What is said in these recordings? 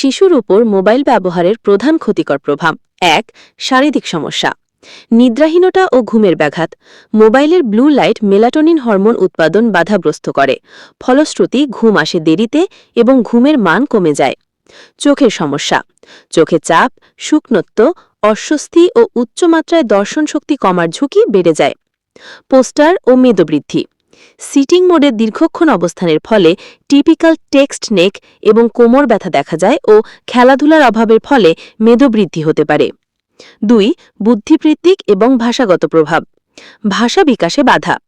শিশুর উপর মোবাইল ব্যবহারের প্রধান ক্ষতিকর প্রভাব। এক, শারীরিক সমস্যা। নিদ্রাহীনতা ও ঘুমের ব্যাঘাত। মোবাইলের ব্লু লাইট মেলাটোনিন হরমোন উৎপাদন বাধাগ্রস্ত করে। ফলশ্রুতি ঘুম আসে দেরিতে এবং ঘুমের মান কমে যায়। চোখের সমস্যা। চোখে চাপ শুকনত্ব অস্বস্তি ও উচ্চমাত্রায় দর্শন শক্তি কমার ঝুঁকি বেড়ে যায়। পোস্টার ও মেদবৃদ্ধি। সিটিং মোডের দীর্ঘক্ষণ অবস্থানের ফলে টিপিক্যাল টেক্সট নেক এবং কোমর ব্যথা দেখা যায় ও খেলাধুলার অভাবের ফলে মেদবৃদ্ধি হতে পারে। দুই, বুদ্ধিবৃত্তিক এবং ভাষাগত প্রভাব। ভাষা বিকাশে বাধা।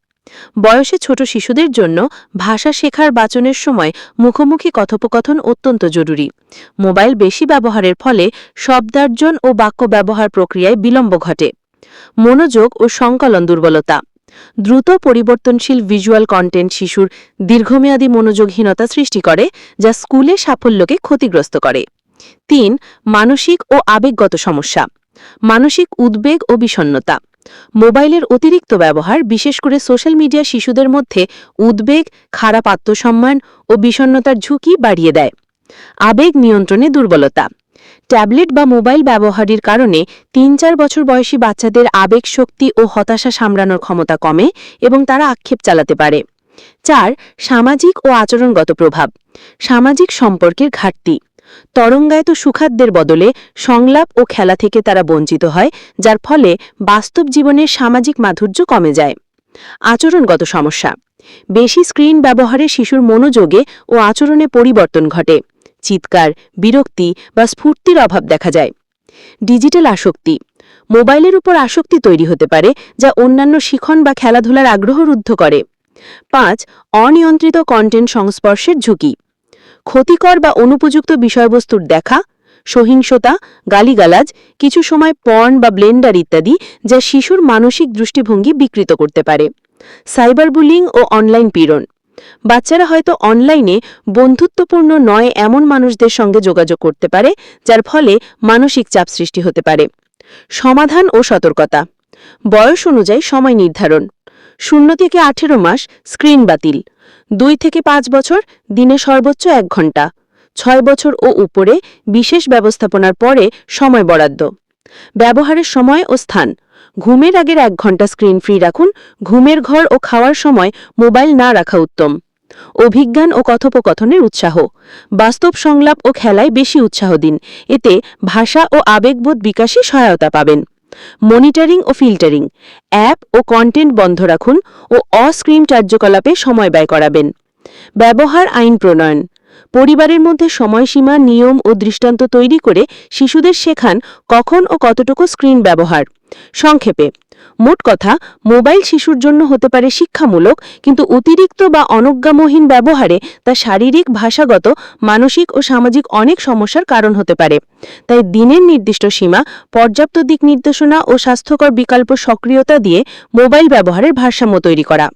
বয়সে ছোট শিশুদের জন্য ভাষা শেখার বাচনের সময় মুখোমুখি কথোপকথন অত্যন্ত জরুরি। মোবাইল বেশি ব্যবহারের ফলে শব্দার্জন ও বাক্য ব্যবহার প্রক্রিয়ায় বিলম্ব ঘটে। মনোযোগ ও সংকলন দুর্বলতা। দ্রুত পরিবর্তনশীল ভিজুয়াল কন্টেন্ট শিশুর দীর্ঘমেয়াদী মনোযোগহীনতা সৃষ্টি করে, যা স্কুলে সাফল্যকে ক্ষতিগ্রস্ত করে। তিন, মানসিক ও আবেগগত সমস্যা। মানসিক উদ্বেগ ও বিষণ্নতা মোবাইলের অতিরিক্ত ব্যবহার, বিশেষ করে সোশ্যাল মিডিয়া শিশুদের মধ্যে উদ্বেগ, খারাপ আত্মসম্মান ও বিষণ্নতার ঝুঁকি বাড়িয়ে দেয়। আবেগ নিয়ন্ত্রণে দুর্বলতা। ট্যাবলেট বা মোবাইল ব্যবহারের কারণে তিন চার বছর বয়সী বাচ্চাদের আবেগ শক্তি ও হতাশা সামলানোর ক্ষমতা কমে এবং তারা আক্ষেপ চালাতে পারে। চার, সামাজিক ও আচরণগত প্রভাব। সামাজিক সম্পর্কের ঘাটতি। তরঙ্গায়ত সুখাদ্যের বদলে সংলাপ ও খেলা থেকে তারা বঞ্চিত হয়, যার ফলে বাস্তব জীবনের সামাজিক মাধুর্য কমে যায়। আচরণগত সমস্যা। বেশি স্ক্রিন ব্যবহারে শিশুর মনোযোগে ও আচরণে পরিবর্তন ঘটে। চিৎকার, বিরক্তি বা স্ফূর্তির অভাব দেখা যায়। ডিজিটাল আসক্তি। মোবাইলের উপর আসক্তি তৈরি হতে পারে, যা অন্যান্য শিখন বা খেলাধুলার আগ্রহ রুদ্ধ করে। পাঁচ, অনিয়ন্ত্রিত কন্টেন্ট সংস্পর্শের ঝুঁকি। ক্ষতিকর বা অনুপযুক্ত বিষয়বস্তুর দেখা, সহিংসতা, গালিগালাজ, কিছু সময় পর্ন বা ব্লেন্ডার ইত্যাদি, যা শিশুর মানসিক দৃষ্টিভঙ্গি বিকৃত করতে পারে। সাইবার বুলিং ও অনলাইন পীড়ন। বাচ্চারা হয়তো অনলাইনে বন্ধুত্বপূর্ণ নয় এমন মানুষদের সঙ্গে যোগাযোগ করতে পারে, যার ফলে মানসিক চাপ সৃষ্টি হতে পারে। সমাধান ও সতর্কতা। বয়স অনুযায়ী সময় নির্ধারণ। শূন্য থেকে আঠেরো মাস স্ক্রিন বাতিল। দুই থেকে পাঁচ বছর দিনে সর্বোচ্চ এক ঘণ্টা। ছয় বছর ও উপরে বিশেষ ব্যবস্থাপনার পরে সময় বরাদ্দ। ব্যবহারের সময় ও স্থান। ঘুমের আগের এক ঘণ্টা স্ক্রিন ফ্রি রাখুন, ঘুমের ঘর ও খাওয়ার সময় মোবাইল না রাখা উত্তম। অভিজ্ঞান ও কথোপকথনের উৎসাহ। বাস্তব সংলাপ ও খেলায় বেশি উৎসাহ দিন, এতে ভাষা ও আবেগবোধ বিকাশে সহায়তা পাবেন। মনিটরিং ও ফিল্টারিং, অ্যাপ ও কন্টেন্ট বন্ধ রাখুন ও অস্ক্রিন কার্যকলাপে সময় ব্যয় করাবেন। ব্যবহার আইন প্রণয়ন, পরিবারের মধ্যে সময়সীমা, নিয়ম ও দৃষ্টান্ত তৈরি করে শিশুদের শেখান কখন ও কতটুকু স্ক্রিন ব্যবহার। সংক্ষেপে, মোট কথা, মোবাইল শিশুর জন্য হতে পারে শিক্ষামূলক কিন্তু অতিরিক্ত বা অনজ্ঞামহীন ব্যবহারে তা শারীরিক, ভাষাগত, মানসিক ও সামাজিক অনেক সমস্যার কারণ হতে পারে। তাই দিনের নির্দিষ্ট সীমা, পর্যাপ্ত দিক নির্দেশনা ও স্বাস্থ্যকর বিকল্প সক্রিয়তা দিয়ে মোবাইল ব্যবহারের ভারসাম্য তৈরি করা।